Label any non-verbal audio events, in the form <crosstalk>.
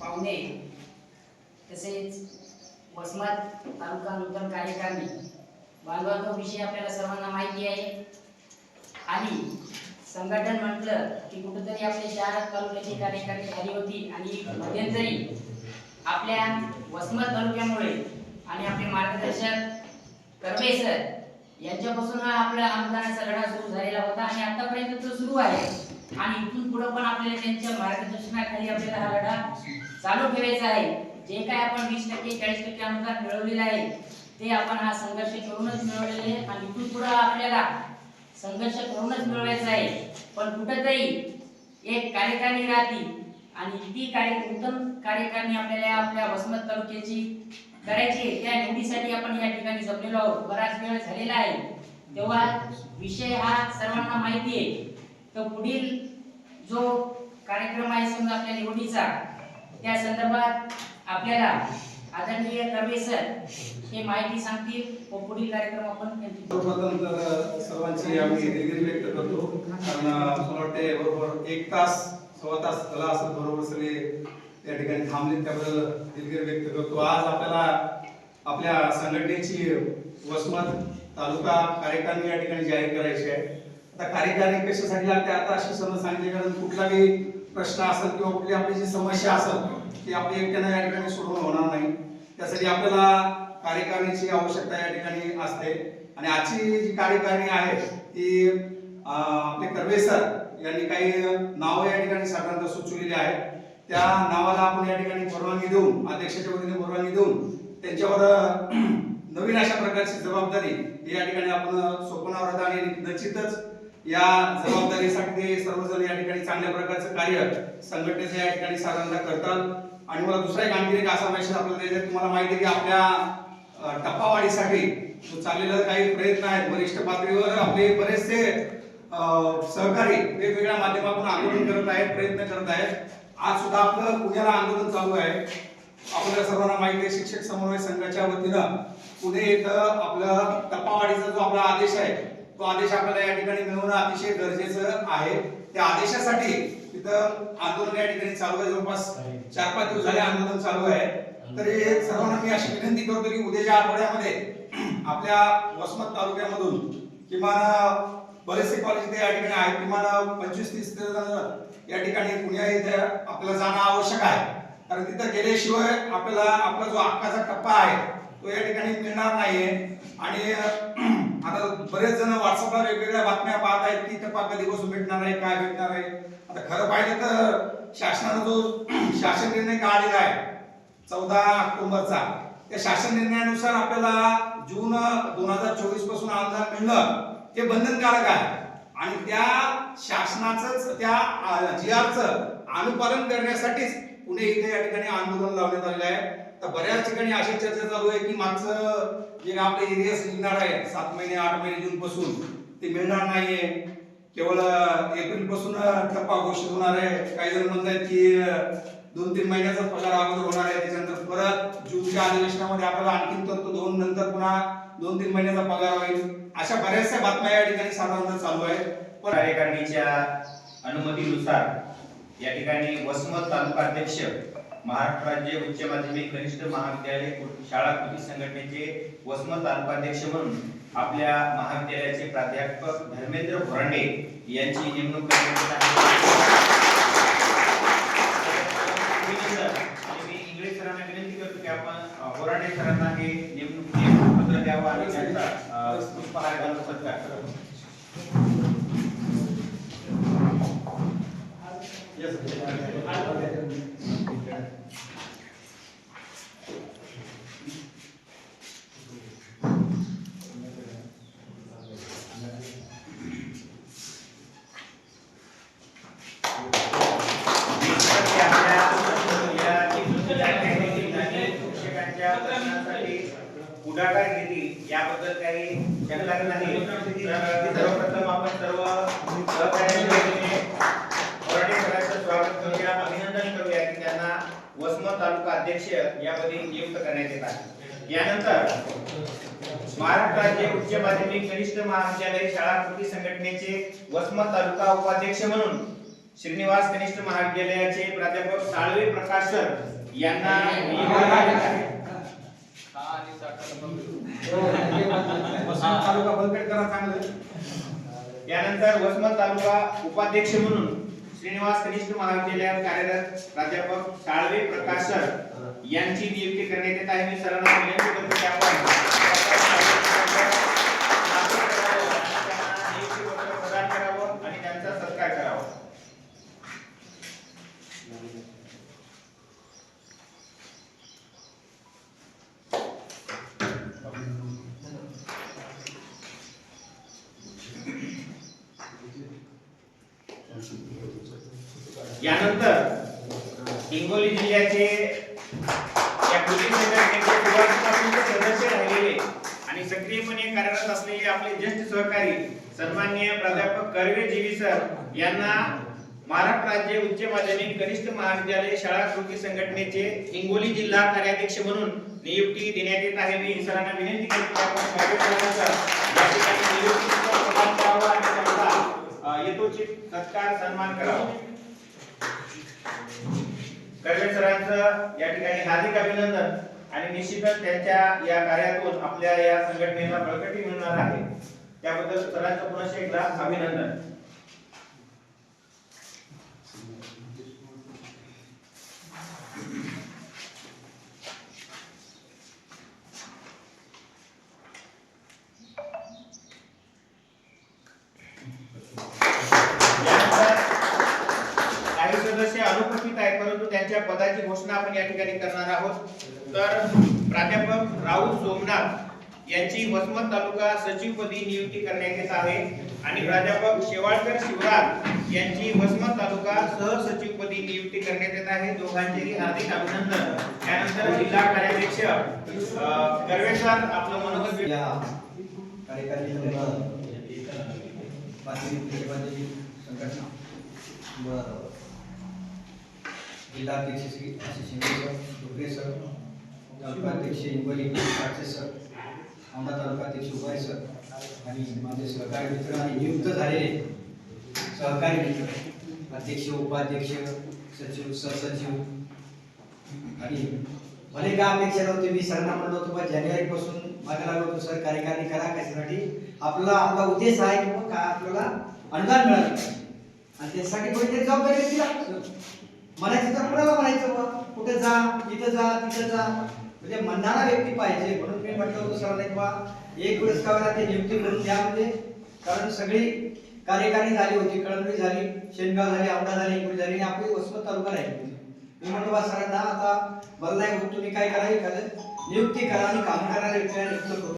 पाहुणे तसेच वसमत तालुका नूतन कार्यकारिणी. बांधवांचा विषयी आपल्याला सर्वांना माहिती आहे. आणि संघटन म्हटलं की कुठंतरी आपल्या शहरात तालुक्याची कार्यकारिणी झाली होती आणि मध्यंतरी आपल्या वसमत तालुक्यामुळे आणि आपले मार्गदर्शक कर्वे सर यांच्यापासून हा आपला अनुदानाचा लढा सुरू झालेला होता आणि आतापर्यंत तो सुरू आहे. आणि इथून पुढे पण आपल्याला त्यांच्या मार्गदर्शनाखाली आपल्याला हा लढा चालू ठेवायचा आहे. जे काय आपण वीस टक्के चाळीस टक्के अनुदान मिळवलेलं आहे ते आपण हा संघर्ष करूनच मिळवलेले आहे. आणि इथून पुढे आपल्याला संघर्ष करूनच मिळवायचा आहे. पण कुठंतरी एक कार्यकारणी राहते आणि ती कार्य उत्तम कार्यकारणी आपल्याला आपल्या वसमत तालुक्याची करायची त्या निवडीसाठी आपण या ठिकाणी जमलेलो आहोत. बराच वेळ झालेला आहे. तेव्हा विषय हा सर्वांना माहिती आहे. तर पुढील जो कार्यक्रम आहे समजा आपल्या निवडीचा त्या संदर्भात आपल्याला आदरणीय कर्वे सर हे माहिती सांगतील व पुढील कार्यक्रम आपण सर्वप्रथम तर सर्वांची आम्ही दिलगिरी व्यक्त करतो. कारण मला वाटते बरोबर एक तास सव्वा तास झाला असं बरोबर सगळे त्या ठिकाणी थांबले त्याबद्दल दिलगिरी व्यक्त करतो. आज आपल्याला आपल्या संघटनेची वसमत तालुका कार्यक्रम या ठिकाणी जाहीर करायची आहे. आता कार्यकारिणी कशासाठी लागते? आता अशी समज सांगते कारण कुठलाही प्रश्न असेल किंवा कुठली आपली जी समस्या असेल ती आपली एकट्यानं या ठिकाणी सोडवून होणार नाही. त्यासाठी आपल्याला कार्यकारिणीची आवश्यकता या ठिकाणी असते. आणि आजची जी कार्यकारिणी आहे ती आपले कर्वे सर यांनी काही नावं या ठिकाणी साधारणतः सुचवलेली आहेत. त्या नावाला आपण या ठिकाणी परवानगी देऊन अध्यक्षाच्या वतीने परवानगी देऊन त्यांच्यावर नवीन अशा प्रकारची जबाबदारी या ठिकाणी आपण सोपवणार आहोत. आणि निश्चितच या जबाबदारीसाठी सर्वजण या ठिकाणी चांगल्या प्रकारचं कार्य संघटनेचं या ठिकाणी साधारणतः करतात. आणि मला दुसरा एक आणखी एक असा मेसेज आपल्याला द्यायचा तुम्हाला माहिती आहे की आपल्या टप्पावाढीसाठी चाललेला काही प्रयत्न आहेत. वरिष्ठ पातळीवर आपले बरेचसे सहकारी वेगवेगळ्या माध्यमातून आंदोलन करत आहेत प्रयत्न करत आहेत. आज सुद्धा आपलं पुण्याला आंदोलन चालू आहे. आपल्याला सर्वांना माहिती आहे शिक्षक समन्वय संघाच्या वतीनं पुणे इथं आपलं टप्पावाढीचा जो आपला आदेश आहे तो आदेश आपल्याला या ठिकाणी मिळवणं अतिशय गरजेचं आहे. त्या आदेशासाठी तिथं आंदोलन या ठिकाणी चालू आहे. जवळपास चार पाच दिवस झाले आंदोलन चालू आहे. तर हे सर्वांना मी अशी विनंती करतो की उद्याच्या आठवड्यामध्ये आपल्या वसमत तालुक्यामधून किमान बरेचसे कॉलेज इथे या ठिकाणी आहेत. किमान पंचवीस तीस या ठिकाणी पुण्या इथे आपल्याला जाणं आवश्यक आहे. कारण तिथं गेल्याशिवाय आपल्याला आपला जो हक्काचा टप्पा आहे तो या ठिकाणी मिळणार नाहीये. आणि आता बरेच जण व्हॉट्सअपला वेगवेगळ्या बातम्या पाहत आहेत की टप्पा कधी बसून भेटणार आहे काय भेटणार आहे. आता खरं पाहिलं तर शासनाचा जो <clears throat> शासन निर्णय काढलेला आहे चौदा ऑक्टोबरचा त्या शासन निर्णयानुसार आपल्याला जून दोन हजार चोवीसपासून अनुदान मिळणं हे बंधनकारक आहे. आणि त्या शासनाचंच त्या जी आरचं अनुपालन करण्यासाठीच पुणे इथे या ठिकाणी आंदोलन लावण्यात आलेलं आहे. तर बऱ्याच ठिकाणी अशी चर्चा चालू आहे की मागचं जे आपले एरियास निघणार आहे सात महिने आठ महिने जून पासून ते मिळणार नाहीये. केवळ एप्रिलपासून टप्पा घोषित होणार आहे. काही जण म्हणतात की दोन तीन महिन्याचा पगार अगोदर होणार आहे त्याच्यानंतर परत जूनच्या अधिवेशनामध्ये आपल्याला आणखी तर दोन नंतर पुन्हा दोन तीन महिन्याचा पगार होईल. अशा बऱ्याचशा बातम्या या ठिकाणी साधारणतः चालू आहे पण कार्यकारिणीच्या अनुमतीनुसार या ठिकाणी वसमत तालुका अध्यक्ष महाराष्ट्र राज्य उच्च माध्यमिक कनिष्ठ महाविद्यालय शाळा कृती संघटनेचे वसमत तालुकाध्यक्ष म्हणून आपल्या महाविद्यालयाचे प्राध्यापक धर्मेंद्र भोरांडे यांची नेमणूक करण्यात मी इंगळे सरांना विनंती करतो की आपण अ, सरांना हे नेमणूक पत्र द्यावं आणि त्यांचा पुष्पहार घालून सत्कार करावा विद्यार्थी आपल्या या निवडणुकीच्या कायद्यातील आणि शिक्षकांच्या प्रश्नांसाठी याबद्दल काही शंका नाही. सर्वप्रथम आपण सर्व स्वागत करूया. अभिनंदन करूया की त्यांना वसमत तालुका अध्यक्ष यामध्ये नियुक्त करण्यात येत यानंतर महाराष्ट्र राज्य उच्च माध्यमिक कनिष्ठ महाविद्यालय शाळा कृती संघटनेचे वसमत तालुका उपाध्यक्ष म्हणून श्रीनिवास कनिष्ठ महाविद्यालयाचे प्राध्यापक साळवे प्रकाश सर यांना वसमत तालुका बलपेट करा चांगलं. यानंतर वसमत तालुका उपाध्यक्ष म्हणून श्रीनिवास कनिष्ठ महाविद्यालयात कार्यरत प्राध्यापक साळवे प्रकाश सर यांची नियुक्ती करण्यात येत आहे. मी सरांना विनंती करतो की आपण त्यांना नियुक्तीपत्र प्रदान करावं आणि त्यांचा सत्कार करावा यानंतर हिंगोली जिल्ह्याचे या कृती संघटनेचे सुरुवातीपासून सदस्य राहिलेले आणि सक्रियपणे कार्यरत असलेले आपले ज्येष्ठ सहकारी सन्माननीय प्राध्यापक कर्वे जीवी सर यांना महाराष्ट्र राज्य उच्च माध्यमिक कनिष्ठ महाविद्यालय शाळा कृती संघटनेचे हिंगोली जिल्हा कार्याध्यक्ष म्हणून नियुक्ती देण्यात येत आहे. मी सरांना विनंती करतो की आपण कर्वे सन्मान करावा. कर्वे सरांचं या ठिकाणी हार्दिक अभिनंदन आणि निश्चितच त्यांच्या या कार्यातून आपल्या या संघटनेला बळकटी मिळणार आहे. त्याबद्दल सरांचं पुन्हा एकदा अभिनंदन यानंतर काही सदस्य अनुपस्थित आहेत परंतु त्यांच्या पदाची घोषणा आपण या ठिकाणी करणार आहोत. तर प्राध्यापक राहुल सोमनाथ यांची वसमत तालुका सचिवपदी नियुक्ती करण्यात येत आहे. आणि प्राध्यापक शेवाळकर शिवराज यांची वसमत तालुका सहसचिवपदी नियुक्ती करण्यात येत आहे. दोघांचेही हार्दिक अभिनंदन. त्यानंतर जिल्हा कार्याध्यक्ष अ, कर्वे सर आपलं मनोगत कार्यकारी संघटना. बरं. जिल्हा अध्यक्ष श्री आशिष शिंदे सर डोकरे सर तालुका अध्यक्ष हिंगोली पाटसे सर औंढा तालुका अध्यक्ष सर आणि माझे सहकारी मित्र आणि नियुक्त झालेले सहकारी मित्र अध्यक्ष उपाध्यक्ष सचिव सहसचिव आणि भले काय अपेक्षा नव्हती. मी सरांना म्हणलो होतो पण जानेवारी मागे लागलो होतो सर. कार्यकारी करा कशासाठी? आपला आपला उद्देश आहे की मग काय आपल्याला अनुदान मिळालं आणि त्यासाठी कोणीतरी जबाबदारी घेतली म्हणायचं तर कुणाला म्हणायचं मग? कुठे जा इथं जा तिथं जा. म्हणजे म्हणणारा व्यक्ती पाहिजे. म्हणून मी म्हटलं होतं सरांना किंवा बा एक पुरस्काराला ते नियुक्ती करून द्या म्हणजे. कारण सगळी कार्यकारी झाली होती कळंबी झाली शेनगाव झाली औंढा झाली इकडे झाली आणि आपली वसमत तालुका राहिली मी म्हणतो बा सरांना आता बदलाय नाही होत तुम्ही काय करा एखादं नियुक्ती करा आणि काम करणाऱ्या व्यक्तीला नियुक्त करू